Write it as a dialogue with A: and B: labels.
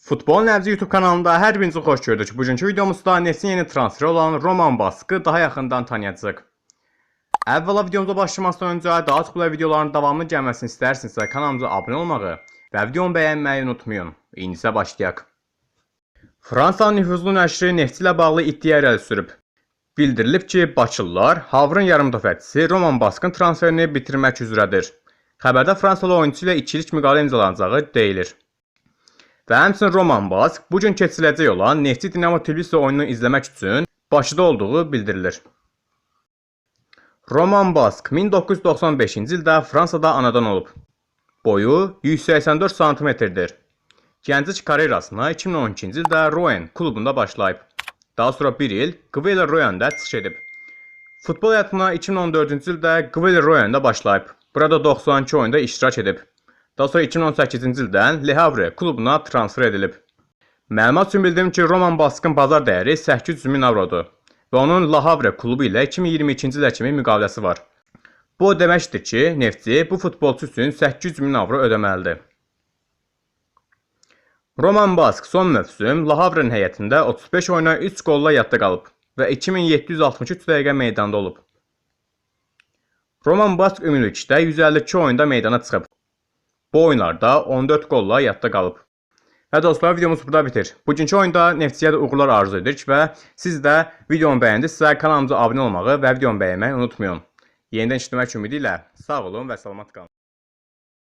A: Futbol Nəbzi YouTube kanalında hər birinizi xoş gördük. Bugünkü videomuzda Nesin yeni transferi olan Roman Baskı daha yaxından tanıyacağıq. Əvvəla videomuza başlamazdan öncə daha çox belə videoların davamlı gəlməsini istərsinizsə kanalımıza abunə olmağı və videomu bəyənməyi unutmayın. İndi isə başlayaq. Fransanın nüfuzlu nəşri Neftçi ilə bağlı iddia irəli sürüb. Bildirilib ki, Bakılılar Havrın yarım müdafiəçisi Roman Baskın transferini bitirmək üzrədir. Xəbərdə Fransalı oyunçu ilə ikilik müqavilə imzalanacağı deyilir. Və həmçinin Roman Bask bu gün keçiriləcək olan Neftçi Dinamo Tbilisi oyununu izləmək üçün Bakıda olduğu bildirilir. Roman Bask 1995-ci ildə Fransada anadan olub. Boyu 184 sm-dir. Gənclik karyerasına 2012-ci ildə Rouen klubunda başlayıb. Daha sonra 1 il Qvele Rouen-da çıxış edib. Futbol həyatına 2014-cü ildə Qvele Rouen-da başlayıb. Burada 92 oyunda iştirak edib. Daha sonra 2018-ci ildən Le Havre klubuna transfer edilib. Məlumat üçün bildirim ki, Roman Baskın bazar dəyəri 800 min avrodur və onun La Havre klubu ilə 2022-ci ilə kimi müqaviləsi var. Bu o deməkdir ki, Neftçi bu futbolçu üçün 800 min avro ödəməlidir. Roman Bask son mövsüm La Havre'nin heyətində 35 oyuna 3 qolla yadda qalıb və 2763 dəqiqə meydanda olub. Roman Bask ümumilikdə 152 oyunda meydana çıxıb. Bu oyunlarda 14 qolla yadda qalıb. Və dostlar, videomuz burada bitir. Bugünkü oyunda Neftçiyə də uğurlar arzu edirik və siz də videomu bəyəndinizsə kanalımıza abunə olmağı və videomu bəyənməyi unutmayın. Yenidən işləmək ümidi ilə sağ olun və salamat qalın.